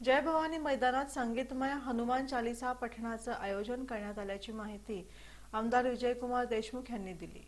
जय भवानी मैदानात संगीतमय हनुमान चालिसा पठणाचं आयोजन करण्यात आल्याची माहिती आमदार विजयकुमार देशमुख यांनी दिली.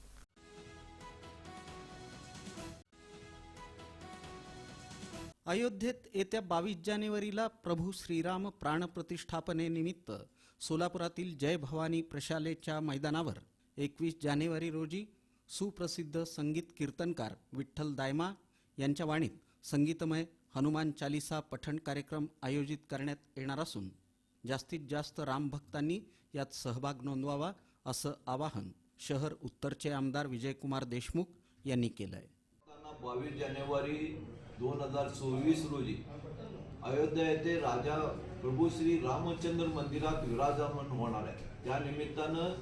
अयोध्येत येत्या बावीस जानेवारीला प्रभू श्रीराम प्राणप्रतिष्ठापनेनिमित्त सोलापुरातील जय भवानी प्रशालेच्या मैदानावर एकवीस जानेवारी रोजी सुप्रसिद्ध संगीत कीर्तनकार विठ्ठल दायमा यांच्या वाणीत संगीतमय हनुमान चालिसा पठण कार्यक्रम आयोजित करण्यात येणार असून जास्तीत जास्त रामभक्तांनी यात सहभाग नोंदवावा असं आवाहन शहर उत्तरचे आमदार विजयकुमार देशमुख यांनी केलं आहे बावीस जानेवारी दोन हजार चोवीस रोजी अयोध्या येथे राजा प्रभू श्री रामचंद्र मंदिरात विराजमान होणार आहे. त्या निमित्तानं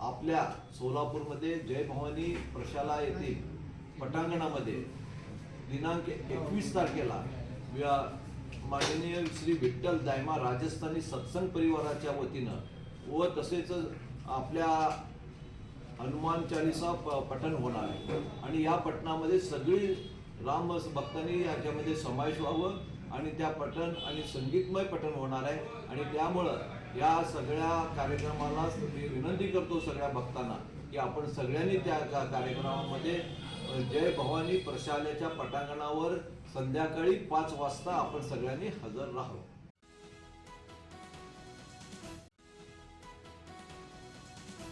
आपल्या सोलापूरमध्ये जय भवानी प्रशाला येथील पटांगणामध्ये दिनांक एकवीस तारखेला माननीय श्री विठ्ठल दायमा राजस्थानी सत्संग परिवाराच्या वतीनं व तसेच आपल्या हनुमान चालिसा प- पठण होणार आहे. आणि या पठणामध्ये सगळी राम भक्तांनी याच्यामध्ये समावेश व्हावं आणि त्या पठण आणि संगीतमय पठण होणार आहे. आणि त्यामुळं या सगळ्या कार्यक्रमाला मी विनंती करतो सगळ्या भक्तांना की आपण सगळ्यांनी त्या कार्यक्रमामध्ये जय भवानी प्रशालेच्या पटांगणावर संध्याकाळी पाच वाजता आपण सगळ्यांनी हजर राहू.